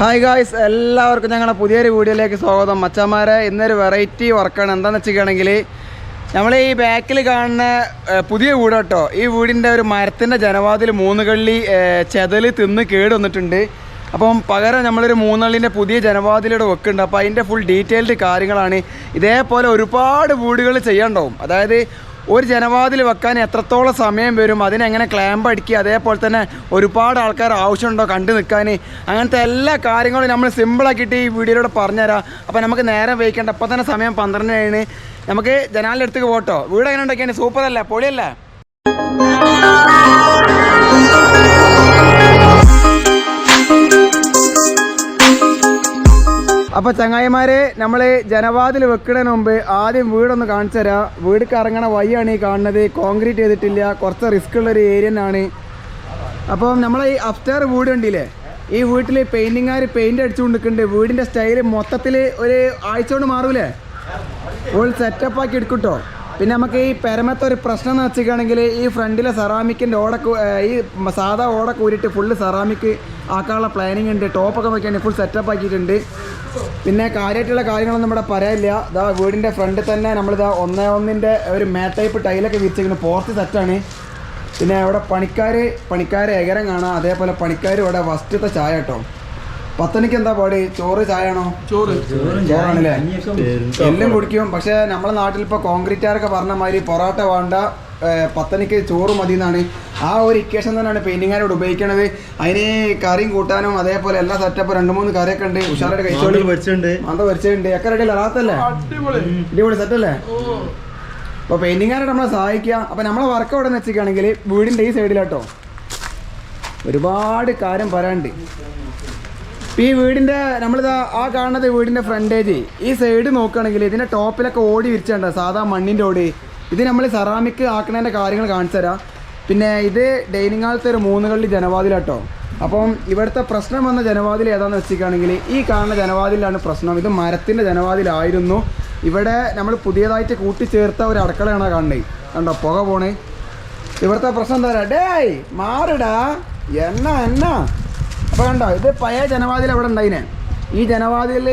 Hi guys എല്ലാവർക്കും ഞങ്ങളുടെ പുതിയൊരു വീഡിയോയിലേക്ക് സ്വാഗതം. മച്ചന്മാരെ ഇന്നൊരു വെറൈറ്റി വർക്കാണ്. എന്താണെന്ന് വെച്ചിട്ടുണ്ടെങ്കിൽ നമ്മൾ ഈ ബാക്കിൽ കാണുന്ന പുതിയ വീട് കേട്ടോ ഈ വീടിന്റെ ഒരു മരത്തിന്റെ ജനവാതിൽ മൂന്ന് കള്ളി ചെതൽ തിന്ന് കേട് വന്നിട്ടുണ്ട് അപ്പം പകരം നമ്മളൊരു മൂന്നള്ളിന്റെ പുതിയ ജനവാതിലൂടെ വെക്കുന്നുണ്ട്. അപ്പോൾ അതിന്റെ ഫുൾ ഡീറ്റെയിൽഡ് കാര്യങ്ങളാണ്. ഇതേപോലെ ഒരുപാട് വീടുകൾ ചെയ്യാണ്ടാവും അതായത് ഒരു ജനവാതിൽ വെക്കാൻ എത്രത്തോളം സമയം വരും? അതിനെങ്ങനെ ക്ലാമ്പ് അടിക്കുക? അതേപോലെ തന്നെ ഒരുപാട് ആൾക്കാർ ആവശ്യമുണ്ടോ കണ്ടു നിൽക്കാൻ? അങ്ങനത്തെ എല്ലാ കാര്യങ്ങളും നമ്മൾ സിമ്പിളാക്കിയിട്ട് ഈ വീഡിയോയിലൂടെ പറഞ്ഞുതരാം. അപ്പോൾ നമുക്ക് നേരം വയ്ക്കേണ്ട അപ്പം തന്നെ സമയം പന്ത്രണ്ടിനാണ് നമുക്ക് ജനാലിന്റെ അടുത്തേക്ക് പോട്ടോ വീട് എങ്ങനെ ഉണ്ടാക്കിയാണ് സൂപ്പറല്ലേ? പൊളിയല്ലേ? അപ്പോൾ ചങ്ങായിമാരെ നമ്മൾ ജനവാതിൽ വെക്കുന്നതിന് മുമ്പ് ആദ്യം വീടൊന്ന് കാണിച്ചു തരാം. വീട് ഇറങ്ങണ വഴിയാണ് ഈ കാണുന്നത്. കോൺക്രീറ്റ് ചെയ്തിട്ടില്ല. കുറച്ച് റിസ്ക് ഉള്ള ഒരു ഏരിയ ആണ് അപ്പം നമ്മളെ ഈ അഫ്റ്റർ വീട് ഉണ്ടല്ലേ ഈ വീട്ടിൽ പെയിന്റിങ്ങാർ പെയിന്റ് അടിച്ചുകൊണ്ട് നിൽക്കുന്നുണ്ട് വീടിന്റെ സ്റ്റൈൽ മൊത്തത്തിൽ ഒരു ആഴ്ച കൊണ്ട് മാറൂലേ? ഫുൾ സെറ്റപ്പ് ആക്കി എടുക്കട്ടോ പിന്നെ നമുക്ക് ഈ പെരമത്തെ ഒരു പ്രശ്നം എന്ന് വെച്ചിട്ടാണെങ്കിൽ ഈ ഫ്രണ്ടിലെ സെറാമിക്കിന്റെ ഓട ഈ സാധാ ഓട കൂരിട്ട് ഫുള്ള് സെറാമിക്ക് ആക്കാനുള്ള പ്ലാനിങ് ഉണ്ട്. ടോപ്പൊക്കെ വെക്കാൻ ഫുൾ സെറ്റപ്പ് ആക്കിയിട്ടുണ്ട്. പിന്നെ കാര്യമായിട്ടുള്ള കാര്യങ്ങളൊന്നും ഇവിടെ പറയാനില്ല. ഇതാ വീടിന്റെ ഫ്രണ്ടിൽ തന്നെ നമ്മളിതാ ഒന്നേ ഒന്നിന്റെ ഒരു മാറ്റ് ടൈപ്പ് ടൈലൊക്കെ വിരിച്ചിരിക്കുന്നത് പോർത്ത് സെറ്റാണ് പിന്നെ അവിടെ പണിക്കാർ പണിക്കാർ എകരം കാണാം. അതേപോലെ പണിക്കാർ ഇവിടെ ഫസ്റ്റത്തെ ചായ കേട്ടോ. പത്തണിക്ക് എന്താ പാടി? ചോറ് ചായ ആണോ ചോറ് ചോറാണല്ലേ? എല്ലാം കുടിക്കും. പക്ഷെ നമ്മളെ നാട്ടിൽ ഇപ്പോൾ കോൺക്രീറ്റുകാരൊക്കെ പറഞ്ഞ മാതിരി പൊറോട്ട വേണ്ട പത്തനിക്ക് ചോറ് മതി എന്നാണ് ആ ഒരു ഇക്വേഷൻ തന്നെയാണ് പെയിന്റിങ്ങാരോട് ഉപയോഗിക്കണത്. അതിന് കറിയും കൂട്ടാനും അതേപോലെ എല്ലാ സെറ്റപ്പ് രണ്ട് മൂന്ന് കറിയൊക്കെ ഉണ്ട്. ഉഷാറായിട്ട് കഴിച്ചോളി. വെച്ചിട്ടുണ്ട് മന്ത വരച്ചുണ്ട് ഒക്കെ റെഡി റാത്തല്ലേ? അടിപൊളി. സെറ്റല്ലേ? അപ്പോൾ പെയിന്റിങ്ങാരോട് നമ്മളെ സഹായിക്കുക. അപ്പോൾ നമ്മളെ വർക്ക് അവിടെ നിന്ന് വെച്ചിരിക്കുകയാണെങ്കിൽ വീടിന്റെ ഈ സൈഡിലാട്ടോ ഒരുപാട് കാര്യം പറയാനുണ്ട്. ഇപ്പം ഈ വീടിന്റെ നമ്മളിതാ ആ കാണുന്നത് വീടിന്റെ ഫ്രണ്ടേജ് ഈ സൈഡ് നോക്കുകയാണെങ്കിൽ ഇതിന്റെ ടോപ്പിലൊക്കെ ഓടി വിരിച്ചുണ്ട് സാധാ മണ്ണിന്റെ ഓടി. ഇത് നമ്മൾ സെറാമിക് ആക്കുന്നതിന്റെ കാര്യങ്ങൾ കാണിച്ചു തരാം. പിന്നെ ഇത് ഡൈനിങ് ഹാളത്തെ ഒരു മൂന്ന് കള്ളി ജനവാതിലാട്ടോ. അപ്പം ഇവിടുത്തെ പ്രശ്നം വന്ന ജനവാതിൽ ഏതാണെന്ന് വെച്ചിരിക്കുകയാണെങ്കിൽ ഈ കാണുന്ന ജനവാതിലാണ് പ്രശ്നം. ഇത് മരത്തിന്റെ ജനവാതിലായിരുന്നു. ഇവിടെ നമ്മൾ പുതിയതായിട്ട് കൂട്ടിച്ചേർത്ത ഒരു അടുക്കളയാണ് കാണുന്നത്. കണ്ടോ പുക പോണേ. ഇവിടുത്തെ പ്രശ്നം എന്താ പറയുക ഡേയ് മാറിടാ. എന്നാ എണ്ണ കണ്ടോ ഇത് പഴയ ജനവാതിൽ അവിടെ ഉണ്ടായിനെ? ഈ ജനവാതിൽ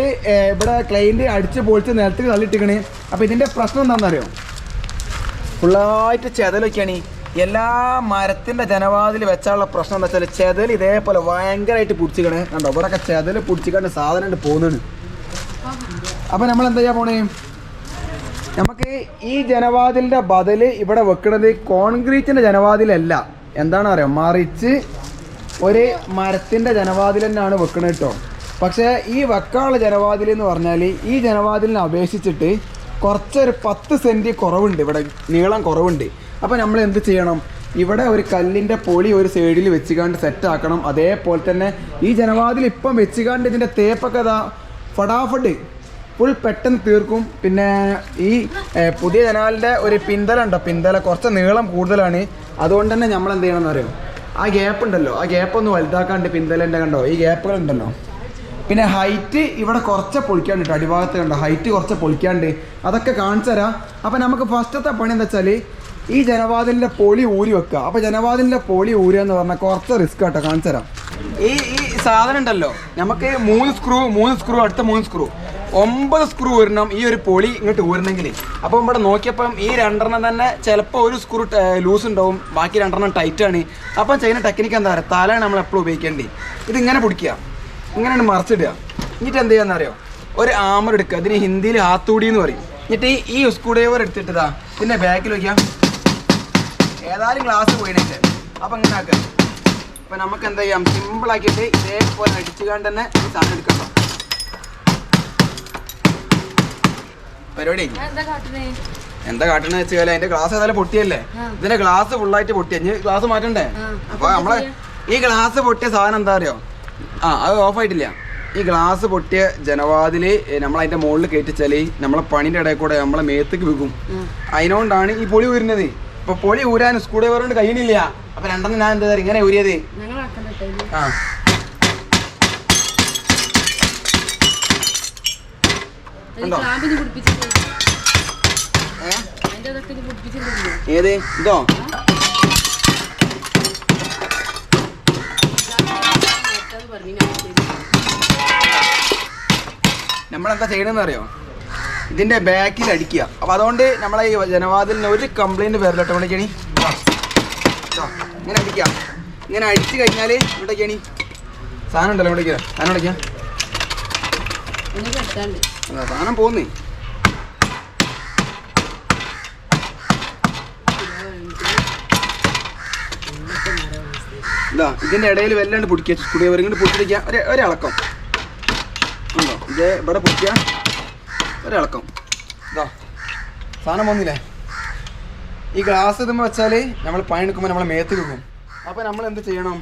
ഇവിടെ ക്ലൈന്റ് അടിച്ച് പൊളിച്ച് നിലത്ത് തള്ളിയിട്ടിക്കണേ അപ്പോൾ ഇതിന്റെ പ്രശ്നം എന്താണെന്നറിയോ? ഫുള്ളായിട്ട് ചെതലൊക്കെയാണ് എല്ലാ മരത്തിന്റെ ജനവാതിൽ വെച്ചാലുള്ള പ്രശ്നം എന്താ വെച്ചാൽ ചെതൽ ഇതേപോലെ ഭയങ്കരമായിട്ട് പിടിച്ചിക്കണേ കണ്ടോ ഇവിടെയൊക്കെ ചെതൽ പിടിച്ചിക്കാണ്ട് സാധനം ഉണ്ട് പോകുന്നുണ്ട്. അപ്പോൾ നമ്മൾ എന്താ ചെയ്യാൻ പോണേ? നമുക്ക് ഈ ജനവാതിലിന്റെ ബദൽ ഇവിടെ വെക്കണത് കോൺക്രീറ്റിന്റെ ജനവാതിലല്ല. എന്താണ് മറിച്ച് ഒരു മരത്തിന്റെ ജനവാതിൽ തന്നെയാണ് വെക്കുന്നത് കേട്ടോ. പക്ഷേ ഈ വെക്കാനുള്ള ജനവാതിൽ എന്ന് പറഞ്ഞാൽ ഈ ജനവാതിലിനെ അപേക്ഷിച്ചിട്ട് കുറച്ചൊരു പത്ത് സെന്റ് കുറവുണ്ട് ഇവിടെ നീളം കുറവുണ്ട്. അപ്പോൾ നമ്മൾ എന്ത് ചെയ്യണം? ഇവിടെ ഒരു കല്ലിന്റെ പൊളി ഒരു സൈഡിൽ വെച്ചുകാണ്ട് സെറ്റ് ആക്കണം. അതേപോലെ തന്നെ ഈ ജനവാതിൽ ഇപ്പം വെച്ചുകാണ്ട് ഇതിന്റെ തേപ്പൊക്കെ ഇതാ ഫടാഫട്ട് ഫുൾ പെട്ടെന്ന് തീർക്കും. പിന്നെ ഈ പുതിയ ജനാലിന്റെ ഒരു പിന്തല ഉണ്ടോ? പിന്തല കുറച്ച് നീളം കൂടുതലാണ്. അതുകൊണ്ട് തന്നെ നമ്മൾ എന്ത് ചെയ്യണമെന്ന് അറിയോ? ആ ഗ്യാപ്പ് ഉണ്ടല്ലോ. ആ ഗ്യാപ്പ് ഒന്ന് വലുതാക്കാണ്ട് പിന്തലേന്റെ കണ്ടോ? ഈ ഗ്യാപ്പുകൾ ഉണ്ടല്ലോ. പിന്നെ ഹൈറ്റ് ഇവിടെ കുറച്ച് പൊളിക്കാണ്ട് കേട്ടോ അടിഭാഗത്ത് കണ്ടോ? ഹൈറ്റ് കുറച്ച് പൊളിക്കാണ്ട്. അതൊക്കെ കാണിച്ചു തരാം. അപ്പം നമുക്ക് ഫസ്റ്റത്തെ പണി എന്താ വെച്ചാൽ ഈ ജനവാതിലിന്റെ പൊളി ഊരി വെക്കുക. അപ്പോൾ ജനവാതിലിന്റെ പൊളി ഊരുക എന്ന് പറഞ്ഞാൽ കുറച്ച് റിസ്ക് കേട്ടോ കാണിച്ചു തരാം. ഈ ഈ സാധനം ഉണ്ടല്ലോ. നമുക്ക് മൂന്ന് സ്ക്രൂ മൂന്ന് സ്ക്രൂ അടുത്ത മൂന്ന് സ്ക്രൂ ഒമ്പത് സ്ക്രൂ വരണം ഈ ഒരു പൊളി ഇങ്ങോട്ട് ഊരണമെങ്കിൽ അപ്പം ഇവിടെ നോക്കിയപ്പം ഈ രണ്ടെണ്ണം തന്നെ ചിലപ്പോൾ ഒരു സ്ക്രൂ ലൂസ് ഉണ്ടാവും. ബാക്കി രണ്ടെണ്ണം ടൈറ്റാണ് അപ്പം ചെയ്യുന്ന ടെക്നിക്ക് എന്താ പറയുക തലയാണ് നമ്മൾ എപ്പോഴും ഉപയോഗിക്കേണ്ടത്. ഇത് ഇങ്ങനെ പിടിക്കുക. ഇങ്ങനെയാണ് മറിച്ചിടുക. എന്നിട്ട് എന്ത് ചെയ്യാന്നറിയോ ഒരു ആമർ എടുക്കുക. അതിന് ഹിന്ദിയിൽ ഹാത്തൂടി എന്ന് പറയും. എന്നിട്ട് ഈ ഈ ഡ്രൈവർ എടുത്തിട്ടതാ പിന്നെ ബാക്കിൽ വയ്ക്കാം ഏതായാലും ഗ്ലാസ് പോയിട്ട് അപ്പം ഇങ്ങനെ ആക്കുക. അപ്പം നമുക്ക് എന്താ ചെയ്യാം? സിമ്പിളാക്കിയിട്ട് ഇതേപോലെ അടിച്ചുകൊണ്ട് തന്നെ സാധനം എടുക്കാം പരിപാടി എന്താ കാട്ടണെന്ന് വെച്ചാൽ അതിന്റെ ഗ്ലാസ് ഏതായാലും പൊട്ടിയല്ലേ? ഇതിന്റെ ഗ്ലാസ് ഫുള്ളായിട്ട് പൊട്ടിയ. ഇനി ഗ്ലാസ് മാറ്റണ്ടേ? അപ്പൊ നമ്മളെ ഈ ഗ്ലാസ് പൊട്ടിയ സാധനം എന്താ അറിയോ? ആ അത് ഓഫ് ആയിട്ടില്ല. ഈ ഗ്ലാസ് പൊട്ടിയ ജനവാതിൽ നമ്മൾ അതിന്റെ മുകളിൽ കയറ്റിച്ചാൽ നമ്മളെ പണിന്റെ ഇടയിൽ കൂടെ നമ്മളെ മേത്തേക്ക് വിൽക്കും അതിനോണ്ടാണ് ഈ പൊളി ഊരുന്നത്. ഇപ്പൊ പൊളി ഊരാൻ സ്കൂൾ കൊണ്ട് കഴിയണില്ല അപ്പൊ രണ്ടെണ്ണം ഞാൻ എന്താ ഇങ്ങനെ ഊരിയത്? ആ ഉണ്ടോ? ക്ലാമ്പിന് പിടിപ്പിച്ചിട്ട് ഏ? അതിന്റെ അതൊക്കെ ഇനി പിടിപ്പിച്ചിട്ടില്ലേ ഏത്? ഇതോ. നമ്മളെന്താ ചെയ്യണമെന്ന് അറിയോ ഇതിന്റെ ബാക്കിൽ അടിക്കുക. അപ്പൊ അതുകൊണ്ട് നമ്മളെ ഈ ജനവാതിലിന് ഒരു കംപ്ലൈന്റ് വരില്ല കേട്ടോ വിളിക്കണി ഇങ്ങനെ അടിക്കുക. ഇങ്ങനെ അടിച്ചു കഴിഞ്ഞാൽ ഇവിടേക്കാണി സാധനം ഉണ്ടല്ലോ ഇവിടേക്ക് സാധനം അടിക്കാം സാധനം പോന്നേ. ഇതാ ഇതിന്റെ ഇടയിൽ വല്ലാണ്ട് പൊടിക്കുക കുടിയവർ ഇങ്ങോട്ട് പൊട്ടിടിക്കുക ഒരു ഒരിളക്കം. ഉണ്ടോ? ഇത് ഇവിടെ പൊടിക്കുക ഒരിളക്കം. ഇതാ സാധനം പോന്നില്ലേ? ഈ ഗ്ലാസ് ഇതുമ്പോൾ വെച്ചാൽ നമ്മൾ പണിയെടുക്കുമ്പോൾ നമ്മളെ മേത്ത് വെക്കും അപ്പോൾ നമ്മൾ എന്ത് ചെയ്യണം?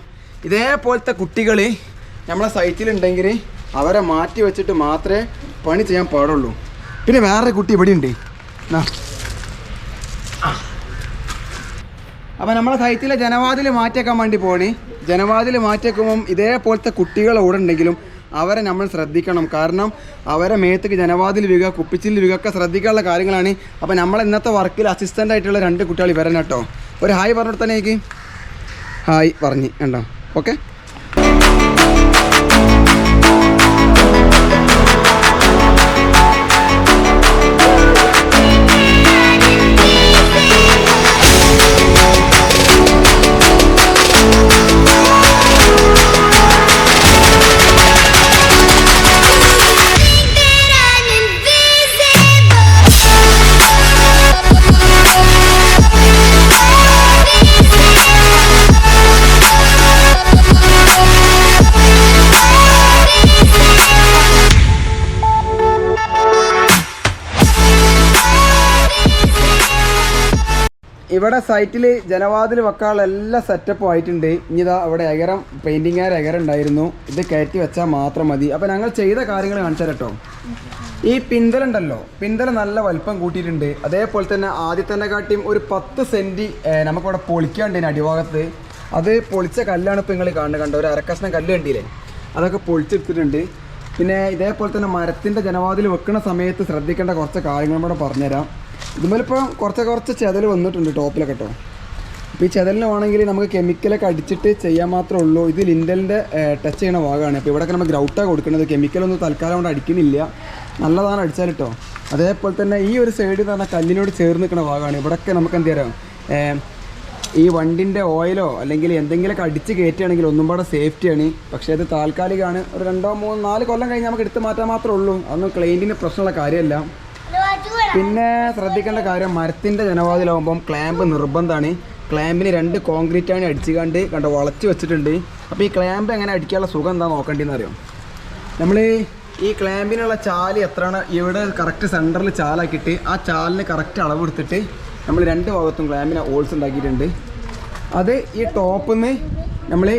ഇതേപോലത്തെ കുട്ടികൾ നമ്മളെ സൈറ്റിലുണ്ടെങ്കിൽ അവരെ മാറ്റി വെച്ചിട്ട് മാത്രമേ പണി ചെയ്യാൻ പാടുള്ളൂ. പിന്നെ വേറെ കുട്ടി ഇവിടെ ഉണ്ട് അപ്പോൾ നമ്മളെ സൈറ്റിലെ ജനവാതിൽ മാറ്റിയേക്കാൻ വേണ്ടി പോണി ജനവാതിൽ മാറ്റിയേക്കുമ്പം ഇതേപോലത്തെ കുട്ടികൾ ഇവിടെ ഉണ്ടെങ്കിലും അവരെ നമ്മൾ ശ്രദ്ധിക്കണം. കാരണം അവരെ മേത്തേക്ക് ജനവാതിൽ വിക കുപ്പിച്ചിൽ വീഴുക ഒക്കെ ശ്രദ്ധിക്കാനുള്ള കാര്യങ്ങളാണ്. അപ്പോൾ നമ്മൾ ഇന്നത്തെ വർക്കിൽ അസിസ്റ്റന്റ് ആയിട്ടുള്ള രണ്ട് കുട്ടികൾ വരണം കേട്ടോ. ഒരു ഹായ് പറഞ്ഞിടത്തന്നേക്ക് ഹായ് പറഞ്ഞ് കണ്ടോ. ഓക്കെ? ഇവിടെ സൈറ്റിൽ ജനവാതിൽ വെക്കാനുള്ള എല്ലാ സെറ്റപ്പും ആയിട്ടുണ്ട്. ഇനി ഇതാ അവിടെ എകരം പെയിന്റിങ്ങാർ എകരം ഉണ്ടായിരുന്നു. ഇത് കയറ്റി വെച്ചാൽ മാത്രം മതി. അപ്പോൾ ഞങ്ങൾ ചെയ്ത കാര്യങ്ങൾ കാണിച്ചു കേട്ടോ ഈ പിന്തലുണ്ടല്ലോ പിന്തല നല്ല വലിപ്പം കൂട്ടിയിട്ടുണ്ട്. അതേപോലെ തന്നെ ആദ്യത്തെ കാട്ടിയും ഒരു പത്ത് സെന്റി നമുക്കിവിടെ പൊളിക്കാണ്ട് അടിഭാഗത്ത്. അത് പൊളിച്ച കല്ലാണ് ഇപ്പോൾ നിങ്ങൾ കാണുന്നത് കണ്ടോ? ഒരു അരക്കഷ്ണം കല്ല് കണ്ടില്ലേ? അതൊക്കെ പൊളിച്ചെടുത്തിട്ടുണ്ട്. പിന്നെ ഇതേപോലെ തന്നെ മരത്തിന്റെ ജനവാതിൽ വെക്കുന്ന സമയത്ത് ശ്രദ്ധിക്കേണ്ട കുറച്ച് കാര്യങ്ങളും കൂടെ പറഞ്ഞുതരാം. ഇതുമേലിപ്പോൾ കുറച്ച് കുറച്ച് ചെതൽ വന്നിട്ടുണ്ട് ടോപ്പിലൊക്കെ കേട്ടോ അപ്പോൾ ഈ ചെതലിന് വേണമെങ്കിൽ നമുക്ക് കെമിക്കലൊക്കെ അടിച്ചിട്ട് ചെയ്യാൻ മാത്രമേ ഉള്ളൂ. ഇത് ലിൻഡലിന്റെ ടച്ച് ചെയ്യുന്ന ഭാഗമാണ് അപ്പോൾ ഇവിടെയൊക്കെ നമ്മൾ ഗ്രൗട്ടാണ് കൊടുക്കുന്നത്. കെമിക്കലൊന്നും തൽക്കാലം കൊണ്ട് അടിക്കുന്നില്ല. നല്ലതാണ് അടിച്ചാൽ കേട്ടോ അതേപോലെ തന്നെ ഈ ഒരു സൈഡ് എന്ന് പറഞ്ഞാൽ കല്ലിനോട് ചേർന്ന് നിൽക്കുന്ന ഭാഗമാണ് ഇവിടെയൊക്കെ നമുക്ക് എന്ത് ചെയ്യാം? ഈ വണ്ടിന്റെ ഓയിലോ അല്ലെങ്കിൽ എന്തെങ്കിലുമൊക്കെ അടിച്ച് കയറ്റുകയാണെങ്കിൽ ഒന്നും കൂടെ സേഫ്റ്റിയാണ് പക്ഷേ അത് താൽക്കാലികമാണ് ഒരു രണ്ടോ മൂന്നോ നാല് കൊല്ലം കഴിഞ്ഞ് നമുക്ക് എടുത്ത് മാറ്റാൻ മാത്രമേ ഉള്ളൂ. അതൊന്നും ക്ലൈന്റിന് പ്രശ്നമുള്ള കാര്യമല്ല. പിന്നെ ശ്രദ്ധിക്കേണ്ട കാര്യം മരത്തിന്റെ ജനവാതിലാവുമ്പം ക്ലാമ്പ് നിർബന്ധമാണ് ക്ലാമ്പിന് രണ്ട് കോൺക്രീറ്റ് ആണ് അടിച്ചുകൊണ്ട് കണ്ട വളച്ച് വെച്ചിട്ടുണ്ട്. അപ്പോൾ ഈ ക്ലാമ്പ് എങ്ങനെ അടിക്കാനുള്ള സുഖം എന്താ നോക്കേണ്ടതെന്ന് അറിയാം? നമ്മൾ ഈ ക്ലാമ്പിനുള്ള ചാൽ എത്രയാണ്? ഇവിടെ കറക്റ്റ് സെന്ററിൽ ചാലാക്കിയിട്ട് ആ ചാലിന് കറക്റ്റ് അളവ് എടുത്തിട്ട് നമ്മൾ രണ്ട് ഭാഗത്തും ക്ലാമ്പിനെ ഹോൾസ് ഉണ്ടാക്കിയിട്ടുണ്ട്. അത് ഈ ടോപ്പിൽ നിന്ന് നമ്മൾ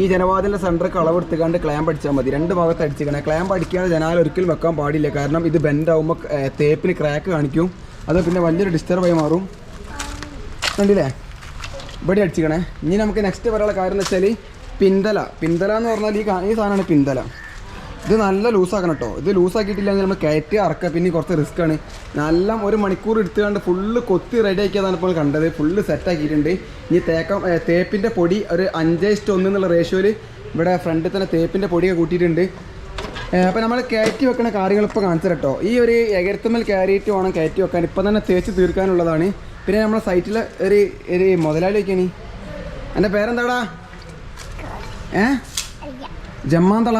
ഈ ജനവാതിന്റെ സെന്റർക്ക് കളവെടുത്തുകൊണ്ട് ക്ലാമ്പ് അടിച്ചാൽ മതി. രണ്ട് ഭാഗത്ത് അടിച്ചിരിക്കണം. ക്ലാമ്പ് അടിക്കാതെ ജനാൽ ഒരിക്കലും വെക്കാൻ പാടില്ല. കാരണം ഇത് ബെൻഡ് ആകുമ്പോൾ തേപ്പിന് ക്രാക്ക് കാണിക്കും. അത് പിന്നെ വലിയൊരു ഡിസ്റ്റർബായി മാറും. കണ്ടില്ലേ? ഇവിടെ അടിച്ചിക്കണേ ഇനി നമുക്ക് നെക്സ്റ്റ് പറയാനുള്ള കാര്യം എന്ന് വെച്ചാൽ പിന്തല. പിന്തല എന്ന് പറഞ്ഞാൽ ഈ ഈ സാധനമാണ് പിന്തല. ഇത് നല്ല ലൂസാക്കണം കേട്ടോ ഇത് ലൂസാക്കിയിട്ടില്ലെങ്കിൽ നമ്മൾ കയറ്റി ഇറക്കുക പിന്നെ കുറച്ച് റിസ്ക് ആണ്. നല്ല ഒരു മണിക്കൂർ എടുത്തുകൊണ്ട് ഫുള്ള് കൊത്തി റെഡി ആക്കിയതാണ് ഇപ്പോൾ കണ്ടത്. ഫുള്ള് സെറ്റ് ആക്കിയിട്ടുണ്ട്. ഇനി തേക്കം തേപ്പിന്റെ പൊടി ഒരു അഞ്ച് ഇഷ്ടം ഒന്ന് എന്നുള്ള റേഷ്യോയിൽ ഇവിടെ ഫ്രണ്ടിൽ തന്നെ തേപ്പിന്റെ പൊടിയൊക്കെ കൂട്ടിയിട്ടുണ്ട്. അപ്പോൾ നമ്മൾ കയറ്റി വെക്കുന്ന കാര്യങ്ങൾ ഇപ്പോൾ കാണിച്ചു കേട്ടോ ഈ ഒരു എകരത്തുമ്മൽ കയറിയിട്ട് വേണം കയറ്റി വെക്കാൻ. ഇപ്പം തന്നെ തേച്ച് തീർക്കാനുള്ളതാണ്. പിന്നെ നമ്മളെ സൈറ്റിലെ ഒരു ഒരു മുതലാളി വയ്ക്കണി എന്റെ പേരെന്താടാ? ഏ? ജമ്മാന്തള?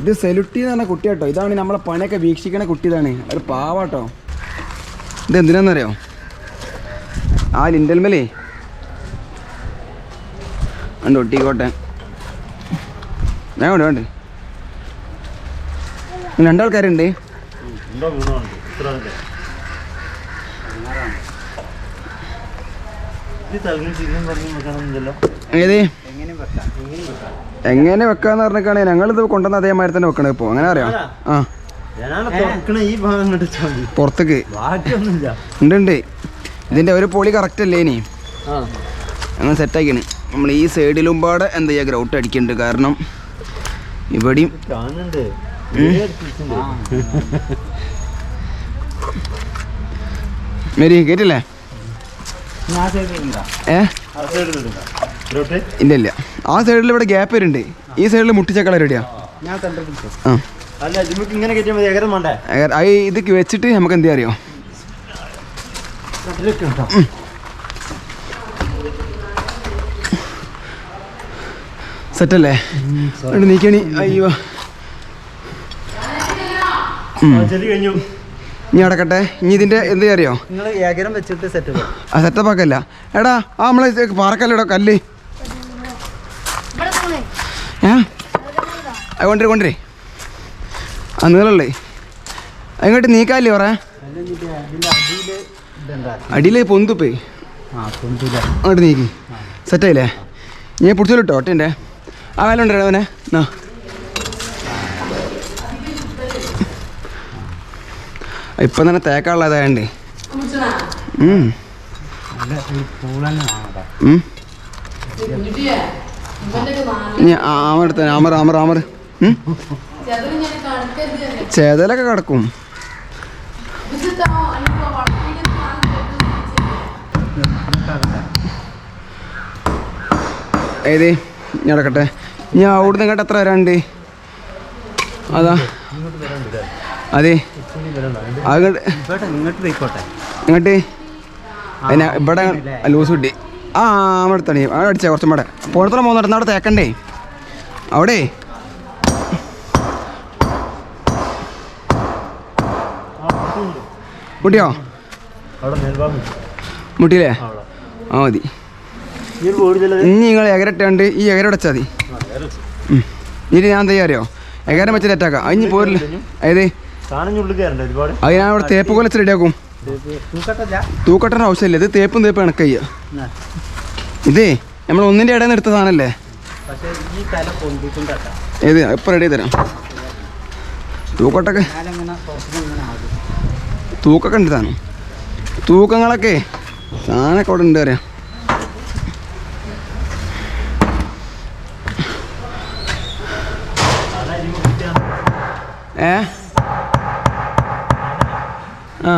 ഇത് സെലുട്ടി എന്ന് പറഞ്ഞ കുട്ടി കേട്ടോ ഇതാണ് നമ്മളെ പണിയൊക്കെ വീക്ഷിക്കണ കുട്ടി ഇതാണ് ഒരു പാവാട്ടോ. ഇത് എന്തിനാന്നറിയോ? ആ ലിൻഡൽമലേ ഉണ്ട് ഒട്ടിക്കോട്ടെ. ഞാൻ വേണ്ട വേണ്ട രണ്ടാൾക്കാരുണ്ട്. ഏത്? എങ്ങനെ വെക്കാന്ന് പറഞ്ഞാണ് ഞങ്ങളിത് കൊണ്ടുവന്ന അതേമാതിരി തന്നെ വെക്കണത് ഇപ്പോൾ അങ്ങനെ അറിയാം? ആ. ഞാനാണ് തുറക്കണ ഈ ഭാഗം കണ്ടിട്ടാ മതി പുറത്തേക്ക്. ഉണ്ട് ഉണ്ട്. ഇതിന്റെ ഒരു പൊളി കറക്റ്റ് അല്ലേ ഇനി? ആ. അങ്ങനെ സെറ്റാക്കിയാണ് നമ്മൾ ഈ സൈഡിലുമ്പാടെ എന്താ ചെയ്യുക ഗ്രൗട്ട് അടിക്കുന്നുണ്ട് കാരണം ഇവിടെയും മേരി കേട്ടില്ലേ? ഏ? ഇല്ല ഇല്ല. ആ സൈഡിൽ ഇവിടെ ഗ്യാപ്പ് വരുന്നുണ്ട്. ഈ സൈഡിൽ മുട്ടിച്ചക്കള റെഡിയാ ഇത് വെച്ചിട്ട് നമുക്ക് എന്ത് അറിയോ? സെറ്റല്ലേ നീക്കണി അയ്യോ. ഇനി അടക്കട്ടെ ഇനി ഇതിന്റെ എന്ത് അറിയോ? നിങ്ങൾ ഏകരം വെച്ചിട്ട് സെറ്റ് ആ സെറ്റപ്പ് ആക്കല്ല. എടാ ആ നമ്മളെ പാറക്കല്ലോ കല്ലേ കല്ല് ഏ അത് കൊണ്ടുവരെ കൊണ്ടുവരേ. ആ നീളല്ലേ അങ്ങോട്ട് നീക്കാല്ലേ പറ? അടിയിൽ പൊന്തുപ്പേ. അങ്ങോട്ട് നീക്കി. സെറ്റായില്ലേ? ഞാൻ പിടിച്ചോളൂ കേട്ടോ ഒറ്റന്റെ ആ വേല ഉണ്ടോ അവനെ? എന്നാ ഇപ്പം തന്നെ തേക്കാനുള്ളതായണ്ടേ ആമർ എടുത്ത ആമർ ആമർ ആമർ തന്നെ ചേതലൊക്കെ കിടക്കും. ഏത് ഞാൻ കിടക്കട്ടെ ഞാൻ അവിടുന്ന് ഇങ്ങോട്ട് എത്ര വരാണ്ട് അതാ. അതെ. ഇങ്ങോട്ട്? ഇവിടെ ലൂസ് കിട്ടി. ആ അവിടെ എടുത്തണി അവിടെ അടിച്ചേ കുറച്ചും കൂടെ. പോണത്തോളം പോകുന്നിടത്ത് അവിടെ തേക്കണ്ടേ? അവിടെ? മുട്ടിയോ? മുട്ടിയില്ലേ? ആ മതി. ഇനി നിങ്ങൾ എകരട്ടാണ്ട് ഈ എകര അടച്ചാൽ മതി. ഇനി ഞാൻ തയ്യാറിയോ എകരം വെച്ച് തെറ്റാക്കാം അതിന് പോരില്ല. അതായത് അത് ഞാൻ അവിടെ തേപ്പ് കൊലച്ച് റെഡിയാക്കും തൂക്കട്ടന്റെ ആവശ്യമില്ല. ഇത് തേപ്പും തേപ്പ് കണക്കയ്യ ഇതേ നമ്മൾ ഒന്നിന്റെ ഇടയിൽ നിന്ന് എടുത്ത സാധനമല്ലേ പൊന്തിക്കൊണ്ടല്ല ഏത്? ഇപ്പം റെഡി തരാം. തൂക്കട്ടൊക്കെ. തൂക്കൊക്കെ ഉണ്ട് സാധനം തൂക്കങ്ങളൊക്കെ സാധനമൊക്കെ അവിടെ ഉണ്ട് പറയാം ഏ? ആ.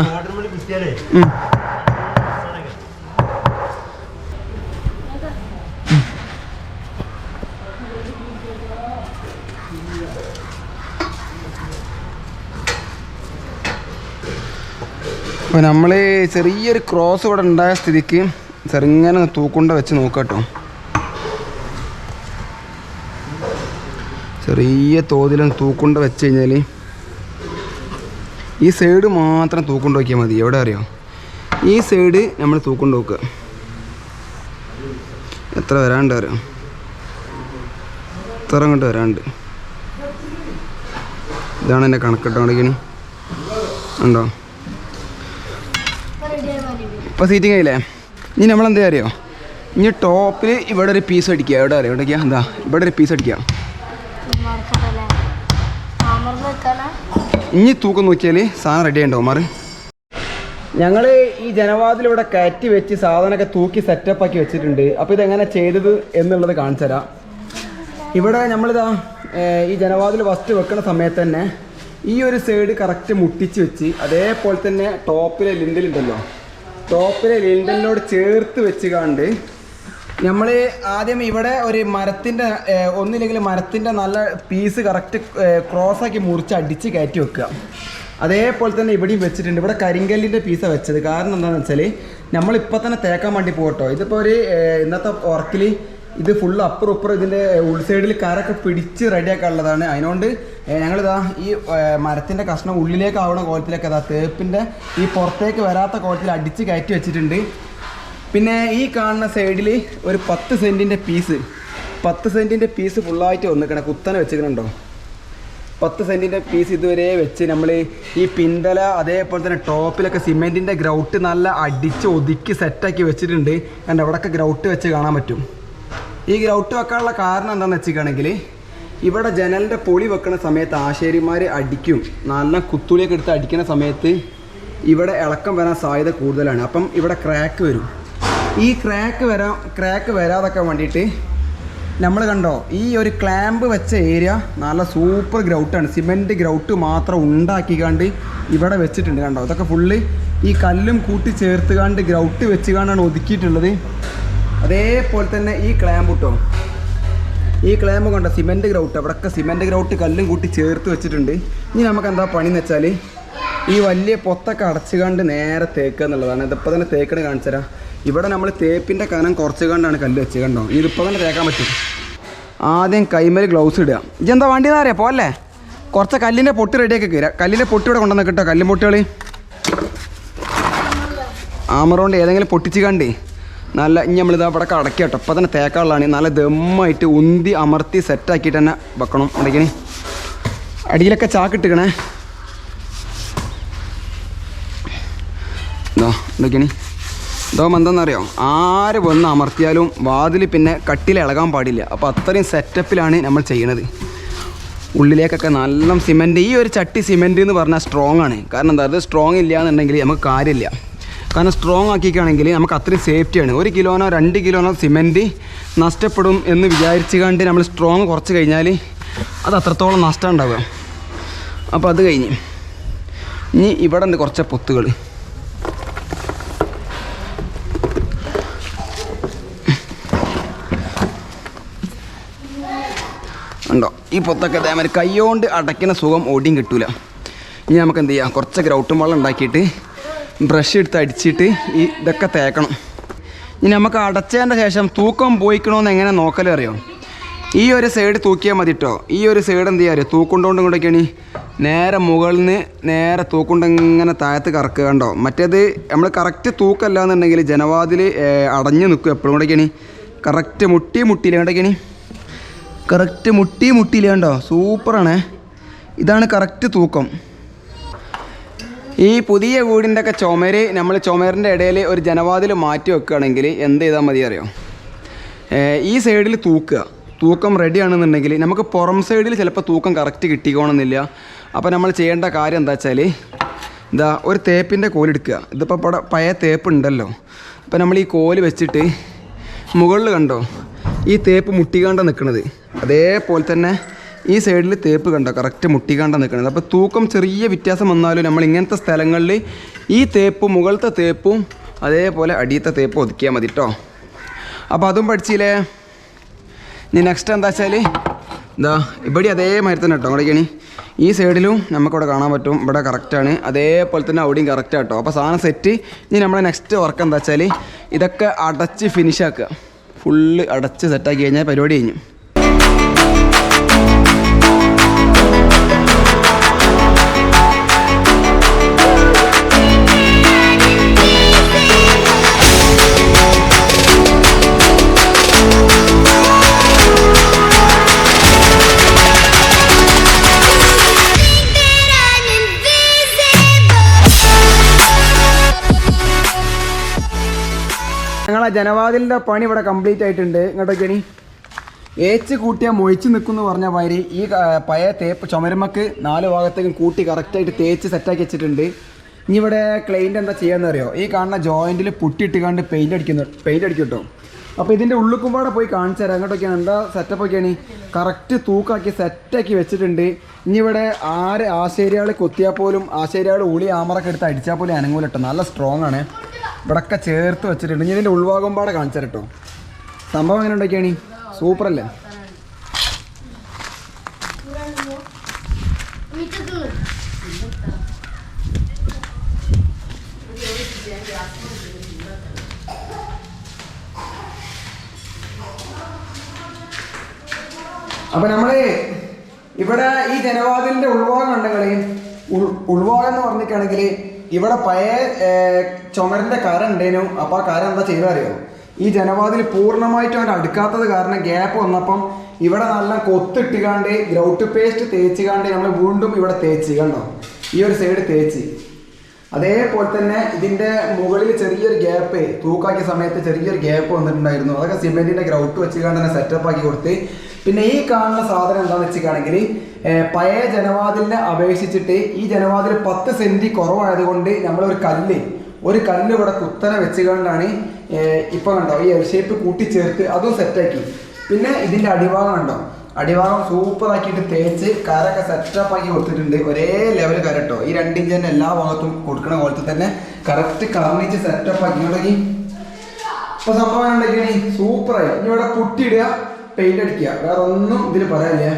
അപ്പോൾ നമ്മൾ ചെറിയൊരു ക്രോസ് ഇവിടെ ഉണ്ടായ സ്ഥിതിക്ക് ചെറുങ്ങനെ തൂക്കൊണ്ട് വെച്ച് നോക്കട്ടോ. കേട്ടോ ചെറിയ തോതിൽ തൂക്കൊണ്ട് വെച്ച് കഴിഞ്ഞാൽ ഈ സൈഡ് മാത്രം തൂക്കൊണ്ട് നോക്കിയാൽ മതി. എവിടെ അറിയോ? ഈ സൈഡ് നമ്മൾ തൂക്കൊണ്ട് നോക്കുക എത്ര വരാണ്ട് അറിയാം? എത്ര അങ്ങോട്ട് വരാണ്ട്? ഇതാണ് എന്റെ കണക്കെട്ടോ കണക്കിന് ഉണ്ടോ? ഇപ്പോൾ സീറ്റിംഗ് ആയില്ലേ? ഇനി നമ്മളെന്താ അറിയോ ഇനി ടോപ്പിൽ ഇവിടെ ഒരു പീസ് അടിക്കുക. എവിടെ അറിയോ? എവിടേക്കാ എന്താ? ഇവിടെ ഒരു പീസ് അടിക്കുക. ഇനി തൂക്കം നോക്കിയാൽ സാധനം റെഡി ആയിട്ടോ മാറി. ഞങ്ങൾ ഈ ജനവാതിൽ ഇവിടെ കയറ്റി വെച്ച് സാധനമൊക്കെ തൂക്കി സെറ്റപ്പ് ആക്കി വെച്ചിട്ടുണ്ട്. അപ്പോൾ ഇതെങ്ങനെ ചെയ്തത് എന്നുള്ളത് കാണിച്ചു തരാം. ഇവിടെ നമ്മളിതാ ഈ ജനവാതിൽ ഫസ്റ്റ് വെക്കുന്ന സമയത്ത് തന്നെ ഈ ഒരു സൈഡ് കറക്റ്റ് മുട്ടിച്ച് വെച്ച് അതേപോലെ തന്നെ ടോപ്പിലെ ലിൻഡലുണ്ടല്ലോ ടോപ്പിലെ ലിൻഡലിനോട് ചേർത്ത് വെച്ച് കണ്ട് നമ്മൾ ആദ്യം ഇവിടെ ഒരു മരത്തിന്റെ ഒന്നില്ലെങ്കിൽ മരത്തിന്റെ നല്ല പീസ് കറക്റ്റ് ക്രോസാക്കി മുറിച്ച് അടിച്ച് കയറ്റി വെക്കുക. അതേപോലെ തന്നെ ഇവിടെയും വെച്ചിട്ടുണ്ട്. ഇവിടെ കരിങ്കല്ലിന്റെ പീസാണ് വെച്ചത്. കാരണം എന്താണെന്ന് വെച്ചാൽ നമ്മളിപ്പോൾ തന്നെ തേക്കാൻ വേണ്ടി പോകട്ടോ. ഇതിപ്പോൾ ഒരു ഇന്നത്തെ വർക്കിൽ ഇത് ഫുള്ള് അപ്പുറം ഇപ്പുറം ഇതിന്റെ ഉൾസൈഡിൽ കരൊക്കെ പിടിച്ച് റെഡിയാക്കാനുള്ളതാണ് അതിനോണ്ട് ഞങ്ങളിതാ ഈ മരത്തിന്റെ കഷ്ണം ഉള്ളിലേക്ക് കോലത്തിലൊക്കെ ഇതാ തേപ്പിന്റെ ഈ പുറത്തേക്ക് വരാത്ത കോലത്തിൽ അടിച്ച് കയറ്റി വെച്ചിട്ടുണ്ട്. പിന്നെ ഈ കാണുന്ന സൈഡിൽ ഒരു പത്ത് സെന്റിന്റെ പീസ്. പത്ത് സെന്റിന്റെ പീസ് ഫുള്ളായിട്ട് വന്നിക്കണ കുത്തനെ വെച്ചിരിക്കണുണ്ടോ? പത്ത് സെന്റിന്റെ പീസ് ഇതുവരെ വെച്ച് നമ്മൾ ഈ പിന്തല അതേപോലെ തന്നെ ടോപ്പിലൊക്കെ സിമെന്റിന്റെ ഗ്രൗട്ട് നല്ല അടിച്ച് ഒതുക്കി സെറ്റാക്കി വെച്ചിട്ടുണ്ട്. എന്റെ അവിടെയൊക്കെ ഗ്രൗട്ട് വെച്ച് കാണാൻ പറ്റും. ഈ ഗ്രൗട്ട് വെക്കാനുള്ള കാരണം എന്താണെന്ന് വെച്ചിട്ടാണെങ്കിൽ ഇവിടെ ജനലിന്റെ പൊളി വെക്കുന്ന സമയത്ത് ആശേരിമാർ അടിക്കും. നല്ല കുത്തുളിയൊക്കെ എടുത്ത് അടിക്കുന്ന സമയത്ത് ഇവിടെ ഇളക്കം വരാൻ സാധ്യത കൂടുതലാണ്. അപ്പം ഇവിടെ ക്രാക്ക് വരും. ഈ ക്രാക്ക് വരാൻ ക്രാക്ക് വരാതൊക്കെ വേണ്ടിയിട്ട് നമ്മൾ കണ്ടോ ഈ ഒരു ക്ലാമ്പ് വെച്ച ഏരിയ നല്ല സൂപ്പർ ഗ്രൗട്ടാണ് സിമെന്റ് ഗ്രൗട്ട് മാത്രം ഉണ്ടാക്കിക്കാണ്ട് ഇവിടെ വെച്ചിട്ടുണ്ട് കണ്ടോ? അതൊക്കെ ഫുള്ള് ഈ കല്ലും കൂട്ടി ചേർത്ത് കണ്ട് ഗ്രൗട്ട് വെച്ച് കാണാണ് ഒതുക്കിയിട്ടുള്ളത്. അതേപോലെ തന്നെ ഈ ക്ലാമ്പ് ഈ ക്ലാമ്പ് കണ്ട സിമെന്റ് ഗ്രൗട്ട് അവിടെയൊക്കെ സിമെന്റ് ഗ്രൗട്ട് കല്ലും കൂട്ടി ചേർത്ത് വെച്ചിട്ടുണ്ട്. ഇനി നമുക്ക് എന്താ പണി എന്ന് വെച്ചാൽ ഈ വലിയ പൊത്തൊക്കെ അടച്ചുകൊണ്ട് നേരെ തേക്കുക എന്നുള്ളതാണ്. ഇതിപ്പോൾ തന്നെ തേക്കണ കാണിച്ചു തരാം ഇവിടെ നമ്മൾ തേപ്പിന്റെ കനം കുറച്ച് കണ്ടാണ് കല്ല് വെച്ച് കണ്ടോ? ഇതിപ്പോൾ തന്നെ തേക്കാൻ പറ്റും. ആദ്യം കൈമേൽ ഗ്ലൗസ് ഇടുക. ഇതെന്താ വണ്ടി എന്ന് അറിയാം പോലെ കുറച്ച് കല്ലിന്റെ പൊട്ട് റെഡിയാക്കി കയറുക കല്ലിന്റെ പൊട്ട് ഇവിടെ കൊണ്ടുവന്ന് കിട്ടോ കല്ലും പൊട്ടുകൾ ആമറോണ്ട് ഏതെങ്കിലും പൊട്ടിച്ച് കണ്ടേ. നല്ല ഇനി നമ്മളിത് അടക്കി കേട്ടോ അപ്പം തന്നെ തേക്കാളാണ് നല്ല ദമ്മായിട്ട് ഉന്തി അമർത്തി സെറ്റാക്കിയിട്ട് തന്നെ വെക്കണം. അടയ്ക്കണേ അടിയിലൊക്കെ ചാക്കിട്ടിക്കണേ എന്തോ എന്തൊക്കെയാണ് ഇതോ എന്താണെന്നറിയോ ആര് വന്ന് അമർത്തിയാലും വാതിൽ പിന്നെ കട്ടിൽ ഇളകാൻ പാടില്ല. അപ്പോൾ അത്രയും സെറ്റപ്പിലാണ് നമ്മൾ ചെയ്യണത്. ഉള്ളിലേക്കൊക്കെ നല്ല സിമെന്റ് ഈ ഒരു ചട്ടി സിമെന്റ് എന്ന് പറഞ്ഞാൽ സ്ട്രോങ് ആണ്. കാരണം എന്താ? അത് സ്ട്രോങ് ഇല്ല എന്നുണ്ടെങ്കിൽ നമുക്ക് കാര്യമില്ല. കാരണം സ്ട്രോങ് ആക്കിക്കുകയാണെങ്കിൽ നമുക്ക് അത്രയും സേഫ്റ്റിയാണ് ഒരു കിലോനോ രണ്ട് കിലോനോ സിമെന്റ് നഷ്ടപ്പെടും എന്ന് വിചാരിച്ച് കണ്ട് നമ്മൾ സ്ട്രോങ് കുറച്ച് കഴിഞ്ഞാൽ അത് അത്രത്തോളം നഷ്ടം ഉണ്ടാവുക. അപ്പോൾ അത് കഴിഞ്ഞ്. ഇനി ഇവിടെ ഉണ്ട് കുറച്ച് പൊത്തുകൾ ഉണ്ടോ? ഈ പൊത്തൊക്കെ അതേമാതിരി കൈ കൊണ്ട് അടയ്ക്കുന്ന സുഖം ഓടിയും കിട്ടൂല. ഇനി നമുക്ക് എന്ത് ചെയ്യാം? കുറച്ച് ഗ്രൗട്ടും വെള്ളം ഉണ്ടാക്കിയിട്ട് ബ്രഷ് എടുത്ത് അടിച്ചിട്ട് ഈ ഇതൊക്കെ തേക്കണം. ഇനി നമുക്ക് അടച്ചതിന്റെ ശേഷം തൂക്കം പോയിക്കണമെന്ന് എങ്ങനെ നോക്കലേ അറിയാം? ഈ ഒരു സൈഡ് തൂക്കിയാൽ മതി കേട്ടോ ഈ ഒരു സൈഡ് എന്ത് ചെയ്യാറിയോ? തൂക്കുണ്ടോണ്ടും കൂടെയൊക്കെയാണ് നേരെ മുകളിൽ നിന്ന് നേരെ തൂക്കുണ്ട് ഇങ്ങനെ താഴത്ത് കറക്കുക കണ്ടോ? മറ്റേത് നമ്മൾ കറക്റ്റ് തൂക്കല്ല എന്നുണ്ടെങ്കിൽ ജനവാതിൽ അടഞ്ഞു നിൽക്കും എപ്പോഴും. കൂടെയൊക്കെയാണ് കറക്റ്റ് മുട്ടി മുട്ടിയില്ല? കൂടെയൊക്കെയാണ് കറക്റ്റ് മുട്ടി മുട്ടിയില്ല കണ്ടോ? സൂപ്പറാണേ. ഇതാണ് കറക്റ്റ് തൂക്കം. ഈ പുതിയ വീടിന്റെ ഒക്കെ ചുമര് നമ്മൾ ചുമരിന്റെ ഇടയിൽ ഒരു ജനവാതിൽ മാറ്റി വെക്കുകയാണെങ്കിൽ എന്ത് ചെയ്താൽ മതി അറിയോ? ഈ സൈഡിൽ തൂക്കുക. തൂക്കം റെഡി ആണെന്നുണ്ടെങ്കിൽ നമുക്ക് പുറം സൈഡിൽ ചിലപ്പോൾ തൂക്കം കറക്റ്റ് കിട്ടിക്കോണമെന്നില്ല. അപ്പോൾ നമ്മൾ ചെയ്യേണ്ട കാര്യം എന്താ വെച്ചാൽ ഇതാ ഒരു തേപ്പിന്റെ കോലെടുക്കുക ഇതിപ്പോൾ ഇവിടെ പഴയ തേപ്പ് ഉണ്ടല്ലോ. അപ്പോൾ നമ്മൾ ഈ കോൽ വെച്ചിട്ട് മുകളിൽ കണ്ടോ? ഈ തേപ്പ് മുട്ടിക്കാണ്ട നിൽക്കുന്നത് അതേപോലെ തന്നെ ഈ സൈഡിൽ തേപ്പ് കണ്ടോ? കറക്റ്റ് മുട്ടിക്കാണ്ട നിൽക്കുന്നത് അപ്പോൾ തൂക്കം ചെറിയ വ്യത്യാസം വന്നാലും നമ്മൾ ഇങ്ങനത്തെ സ്ഥലങ്ങളിൽ ഈ തേപ്പ് മുകളിലത്തെ തേപ്പും അതേപോലെ അടിയത്തെ തേപ്പും ഒതുക്കിയാൽ മതി കേട്ടോ അപ്പോൾ അതും പഠിച്ചില്ലേ? ഇനി നെക്സ്റ്റ് എന്താ വെച്ചാൽ എന്താ ഇവിടെ അതേമാതിരി തന്നെ കേട്ടോ ഇവിടേക്കാണ് ഈ സൈഡിലും നമുക്കിവിടെ കാണാൻ പറ്റും. ഇവിടെ കറക്റ്റാണ് അതേപോലെ തന്നെ അവിടെയും കറക്റ്റ് കേട്ടോ അപ്പോൾ സാധനം സെറ്റ് ഇനി നമ്മുടെ നെക്സ്റ്റ് വർക്ക് എന്താ വെച്ചാൽ ഇതൊക്കെ അടച്ച് ഫിനിഷ് ആക്കുക. ഫുള്ള് അടച്ച് സെറ്റാക്കി കഴിഞ്ഞാൽ പരിപാടി കഴിഞ്ഞു. ജനവാതിലിന്റെ പണി ഇവിടെ കംപ്ലീറ്റ് ആയിട്ടുണ്ട്. ഇങ്ങോട്ടൊക്കെയാണ് ഏച്ച് കൂട്ടിയ മൊഴിച്ച് നിൽക്കുന്നു പറഞ്ഞ മാതിരി ഈ പയ തേപ്പ് ചുമരുമക്ക് നാല് ഭാഗത്തേക്കും കൂട്ടി കറക്റ്റായിട്ട് തേച്ച് സെറ്റാക്കി വെച്ചിട്ടുണ്ട്. ഇനി ഇവിടെ ക്ലൈന്റ് എന്താ ചെയ്യാന്ന് അറിയോ? ഈ കാണുന്ന ജോയിന്റിൽ പുട്ടിയിട്ട് കണ്ട് പെയിന്റ് അടിക്കുന്നു. പെയിന്റ് അടിക്കും കേട്ടോ അപ്പോൾ ഇതിന്റെ ഉള്ളുക്കുമ്പാടെ പോയി കാണിച്ചു തരാം. അങ്ങോട്ടൊക്കെയാണ് എന്താ സെറ്റപ്പ് ഒക്കെയാണ് കറക്റ്റ് തൂക്കാക്കി സെറ്റാക്കി വെച്ചിട്ടുണ്ട്. ഇനി ഇവിടെ ആര് ആശേരിയാൾ കൊത്തിയാൽ പോലും ആശേരിയാൾ ഉളി ആമറൊക്കെ എടുത്ത് അടിച്ചാൽ പോലും അനങ്ങൂലട്ടോ നല്ല സ്ട്രോങ് ആണ്. ഇവിടൊക്കെ ചേർത്ത് വെച്ചിട്ടുണ്ട്. ഞാൻ ഇതിന്റെ ഉൾഭാഗമ്പാടെ കാണിച്ചു തരാം കേട്ടോ സംഭവം എങ്ങനെ ഉണ്ടാക്കിയാണ്? സൂപ്പർ അല്ലേ അപ്പൊ നമ്മൾ ഇവിടെ ഈ ജനവാതിലിന്റെ ഉൾഭാഗം ഉണ്ടെങ്കിൽ ഉൾഭാഗം എന്ന് പറഞ്ഞിട്ടാണെങ്കിൽ ഇവിടെ പഴയ ഏർ, ചുമരിന്റെ കര ഉണ്ടേനു. അപ്പൊ ആ കര എന്താ ചെയ്തറിയോ ഈ ജനവാതിൽ പൂർണമായിട്ടും അവന്റെ അടുക്കാത്തത് കാരണം ഗ്യാപ്പ് വന്നപ്പം ഇവിടെ നല്ല കൊത്തിട്ടുകാണ്ട് ഗ്രൗട്ട് പേസ്റ്റ് തേച്ച് കാണ്ട് നമ്മൾ വീണ്ടും ഇവിടെ തേച്ച് കണ്ടോ? ഈ ഒരു സൈഡ് തേച്ച്. അതേപോലെ തന്നെ ഇതിന്റെ മുകളിൽ ചെറിയൊരു ഗ്യാപ്പ് തൂക്കാക്കിയ സമയത്ത് ചെറിയൊരു ഗ്യാപ്പ് വന്നിട്ടുണ്ടായിരുന്നു. അതൊക്കെ സിമെന്റിന്റെ ഗ്രൗട്ട് വെച്ചുകൊണ്ട് തന്നെ സെറ്റപ്പ് ആക്കി കൊടുത്ത്. പിന്നെ ഈ കാണുന്ന സാധനം എന്താണെന്ന് വെച്ചിട്ടാണെങ്കിൽ പഴയ ജനവാതിലിനെ അപേക്ഷിച്ചിട്ട് ഈ ജനവാതിൽ പത്ത് സെന്റി കുറവായതുകൊണ്ട് നമ്മളൊരു കല്ല് ഒരു കല്ല് ഇവിടെ കുത്തനെ വെച്ചുകൊണ്ടാണ് ഇപ്പൊ കണ്ടോ ഈ എൽ ഷേപ്പ് കൂട്ടിച്ചേർത്ത് അതും സെറ്റാക്കി പിന്നെ ഇതിന്റെ അടിഭാഗം കണ്ടോ അടിഭാഗം സൂപ്പറാക്കിയിട്ട് തേച്ച് കരൊക്കെ സെറ്റപ്പ് ആക്കി കൊടുത്തിട്ടുണ്ട്. ഒരേ ലെവൽ കരട്ടോ ഈ രണ്ടിഞ്ചിന്റെ എല്ലാ ഭാഗത്തും കൊടുക്കണ പോലത്തെ തന്നെ കറക്റ്റ് കറണിച്ച് സെറ്റപ്പ് ആക്കി തുടങ്ങി. ഇപ്പൊ സംഭവം ഉണ്ടെങ്കിൽ സൂപ്പറായി ഇനി ഇവിടെ പുട്ടിയിടുക പെയിന്റ് അടിക്കുക. വേറെ ഒന്നും ഇതിൽ പറയാനില്ല.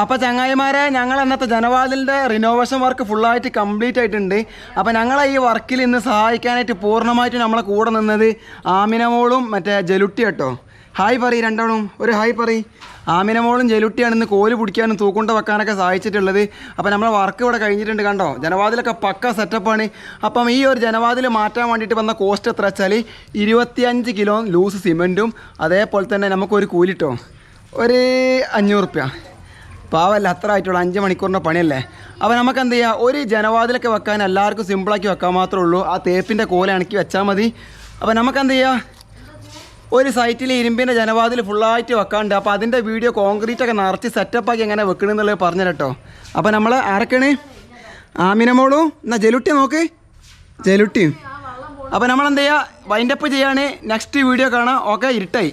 അപ്പോൾ ചങ്ങായിമാരെ ഞങ്ങൾ അന്നത്തെ ജനവാതിലിന്റെ റിനോവേഷൻ വർക്ക് ഫുള്ളായിട്ട് കംപ്ലീറ്റ് ആയിട്ടുണ്ട്. അപ്പോൾ ഞങ്ങളെ ഈ വർക്കിൽ ഇന്ന് സഹായിക്കാനായിട്ട് പൂർണമായിട്ട് നമ്മളെ കൂടെ നിന്നത് ആമിനമോളും മറ്റേ ജലുട്ടി കേട്ടോ ഹായ് പറ രണ്ടാളും. ഒരു ഹായ് പറ. ആമിനമോളും ജലുട്ടിയാണ് ഇന്ന് കോൽ പിടിക്കാനും തൂക്കുണ്ട വെക്കാനൊക്കെ സഹായിച്ചിട്ടുള്ളത്. അപ്പോൾ നമ്മളെ വർക്ക് ഇവിടെ കഴിഞ്ഞിട്ടുണ്ട് കണ്ടോ? ജനവാതിലൊക്കെ പക്ക സെറ്റപ്പാണ് അപ്പം ഈ ഒരു ജനവാതിൽ മാറ്റാൻ വേണ്ടിയിട്ട് വന്ന കോസ്റ്റ് എത്ര വെച്ചാൽ ഇരുപത്തിയഞ്ച് കിലോ ലൂസ് സിമെന്റും അതേപോലെ തന്നെ നമുക്കൊരു കൂലിട്ടോ. ഒരു അഞ്ഞൂറ് റുപ്യ. പാവല്ല അത്ര ആയിട്ടുള്ള അഞ്ച് മണിക്കൂറിന്റെ പണിയല്ലേ? അപ്പോൾ നമുക്ക് എന്ത് ചെയ്യാം? ഒരു ജനവാതിലൊക്കെ വെക്കാൻ എല്ലാവർക്കും സിമ്പിളാക്കി വെക്കാൻ മാത്രമേ ഉള്ളൂ. ആ തേപ്പിന്റെ കോല ഇണക്കി വെച്ചാൽ മതി. അപ്പോൾ നമുക്ക് എന്ത് ചെയ്യാം? ഒരു സൈറ്റിൽ ഇരുമ്പിന്റെ ജനവാതിൽ ഫുള്ളായിട്ട് വെക്കാണ്ട് അപ്പോൾ അതിന്റെ വീഡിയോ കോൺക്രീറ്റ് ഒക്കെ നിറച്ച് സെറ്റപ്പാക്കി എങ്ങനെ വെക്കണമെന്നുള്ളത് പറഞ്ഞു കേട്ടോ. അപ്പോൾ നമ്മൾ ആരൊക്കെയാണ്? ആമിനമോളും. എന്നാൽ ജലുട്ടി നോക്ക്. ജലുട്ടിയും അപ്പോൾ നമ്മൾ എന്ത് ചെയ്യുക വൈൻഡപ്പ് ചെയ്യാണ് നെക്സ്റ്റ് വീഡിയോ കാണാം. ഓക്കെ ഇരുട്ടായി.